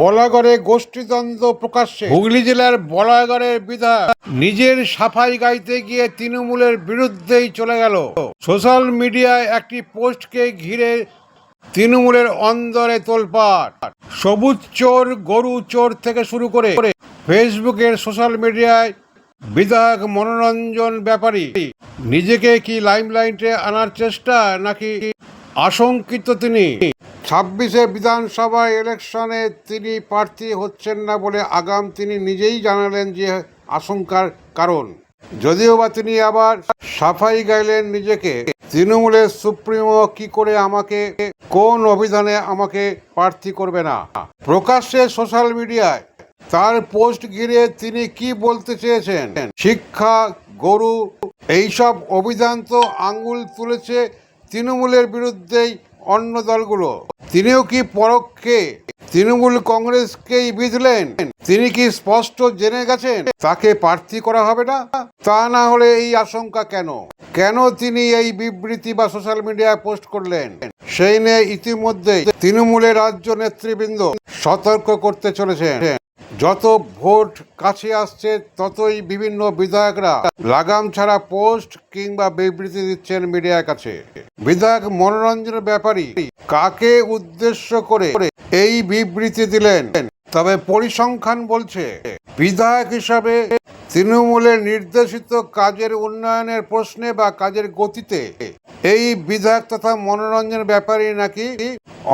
বলাগড়ে গোষ্ঠীদ্বন্দ্ব প্রকাশ্যে। হুগলি জেলার বলাগড়ের বিধায়ক নিজের সাফাই গাইতে গিয়ে তৃণমূলের বিরুদ্ধেই চলে গেল। সোশ্যাল মিডিয়ায় একটি পোস্টকে ঘিরে তৃণমূলের অন্দরে তোলপাড়। সবুজ চোর, গরু চোর থেকে শুরু করে ফেসবুকের সোশ্যাল মিডিয়ায় বিধায়ক মনোরঞ্জন ব্যাপারী। নিজেকে কি লাইমলাইটে আনার চেষ্টা নাকি আশঙ্কিত তিনি? ছাব্বিশে বিধানসভা ইলেকশনে তিনি প্রার্থী হচ্ছেন না বলে আগাম তিনি নিজেই জানালেন যে আশঙ্কার কারণ। যদিও বা তিনি আবার সাফাই গাইলেন নিজেকে, তৃণমূলের সুপ্রিমো কি করে আমাকে, কোন অভিধানে আমাকে প্রার্থী করবে না? প্রকাশ্যে সোশ্যাল মিডিয়ায় তার পোস্ট ঘিরে তিনি কি বলতে চেয়েছেন? শিক্ষা, গরু, এইসব অভিধান তো আঙ্গুল তুলেছে তৃণমূলের বিরুদ্ধেই অন্য দলগুলো। তিনিও কি পরোক্ষে? তৃণমূল কংগ্রেসকেই বিধলেন? তিনি কি স্পষ্ট জেনে গেছেন? তাকে প্রার্থী করা হবে না? তা না হলে এই আশঙ্কা কেন? কেন তিনি এই বিবৃতি বা সোশ্যাল মিডিয়ায় পোস্ট করলেন? সেই নিয়ে ইতিমধ্যে তৃণমূলের রাজ্য নেতৃবৃন্দ সতর্ক করতে চলেছেন। যত ভোট কাছে আসছে, ততই বিভিন্ন বিধায়করা লাগাম ছাড়া পোস্ট কিংবা বিবৃতি দিচ্ছেন মিডিয়ার কাছে। বিধায়ক মনোরঞ্জন ব্যাপারী কাকে উদ্দেশ্য করে এই বিবৃতি দিলেন? তবে পরিসংখ্যান বলছে, বিধায়ক হিসাবে তৃণমূলের নির্দেশিত কাজের উন্নয়নের প্রশ্নে বা কাজের গতিতে এই বিধায়ক তথা মনোরঞ্জন ব্যাপারী নাকি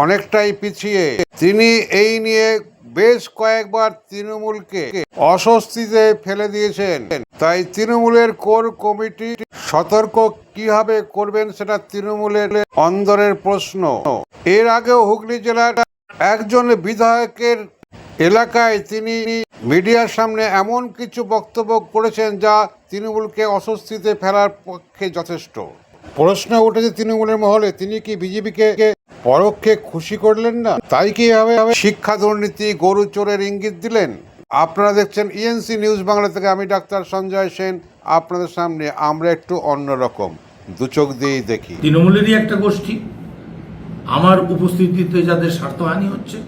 অনেকটাই পিছিয়ে। তিনি এই নিয়ে বেশ কয়েকবার তৃণমূলকে অস্বস্তিতে ফেলে দিয়েছেন। তাই তৃণমূলের কোর কমিটি সতর্ক কীভাবে করবেন সেটা তৃণমূলের অন্দরের প্রশ্ন। এর আগেও হুগলি জেলার একজন বিধায়কের এলাকায় তিনি মিডিয়ার সামনে এমন কিছু বক্তব্য করেছেন যা তৃণমূলকে অস্বস্তিতে ফেলার পক্ষে যথেষ্ট। প্রশ্ন উঠেছে তৃণমূলের মহলে, তিনি কি বিজেপিকে পরোক্ষে খুশি করলেন না? তাই কি হবে শিক্ষা দুর্নীতি, গরু চোরের ইঙ্গিত দিলেন? আপনারা দেখছেন ইএনসি নিউজ বাংলা থেকে, আমি ডাক্তার সঞ্জয় সেন, আপনাদের সামনে আমরা একটু অন্যরকম দু চোখ দিয়েই দেখি। তৃণমূলেরই একটা গোষ্ঠী। আমার উপস্থিতিতে যাদের স্বার্থহানি হচ্ছে,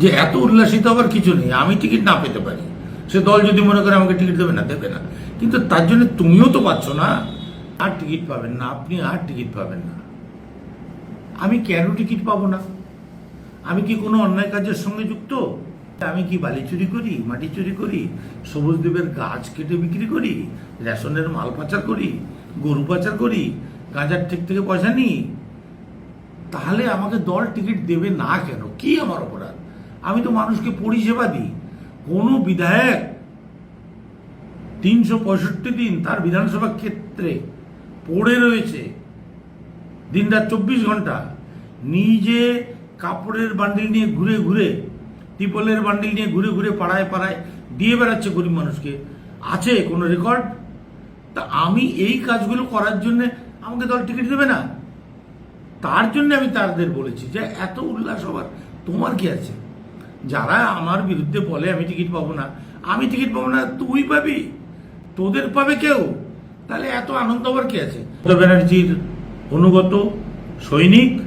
যে এত উল্লাসিত হবার কিছু নেই, আমি টিকিট না পেতে পারি। সে দল যদি মনে করে আমাকে টিকিট দেবে না দেবে না। কিন্তু তার জন্য তুমিও তো পাচ্ছ না। আর টিকিট পাবেন না, আপনি আর টিকিট পাবেন না। আমি কেন টিকিট পাবো না? আমি কি কোনো অন্যায় কাজের সঙ্গে যুক্ত? আমি কি বালি চুরি করি, মাটি চুরি করি, সবুজ দ্বীপের গাছ কেটে বিক্রি করি, রেশনের মাল পাচার করি, গরু পাচার করি, গাঁজার ঠিক থেকে পয়সা নিই? তাহলে আমাকে দল টিকিট দেবে না কেন? কি আমার অপরাধ? আমি তো মানুষকে পরিষেবা দিই। কোনো বিধায়ক তিনশো পঁয়ষট্টি দিন তার বিধানসভা ক্ষেত্রে পড়ে রয়েছে। দিন রাত চব্বিশ ঘণ্টা নিজে কাপড়ের বান্ডিল নিয়ে ঘুরে ঘুরে, টিপলের বান্ডিল নিয়ে ঘুরে ঘুরে পাড়ায় পাড়ায় দিয়ে বেড়াচ্ছে গরিব মানুষকে। আছে কোনো রেকর্ড তা আমি এই কাজগুলো করার জন্য আমাকে দল টিকিট দেবে না। তার জন্য আমি তাদের বলেছি যে এত উল্লাস হবার তোমার কি আছে? যারা আমার বিরুদ্ধে বলে আমি টিকিট পাবো না, আমি টিকিট পাবো না, তুই পাবি, তোদের পাবে কেউ? তাহলে এত আনন্দ হবার কি আছে? ব্যানার্জির অনুগত সৈনিক,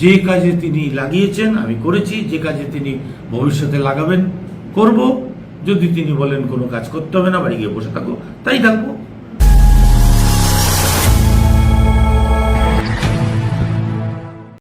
যে কাজে তিনি লাগিয়েছেন, আমি করেছি, যে কাজে তিনি ভবিষ্যতে লাগাবেন, করব। যদি তিনি বলেন কোনো কাজ করতে হবে না, বাড়ি গিয়ে বসে থাকো, তাই থাকব।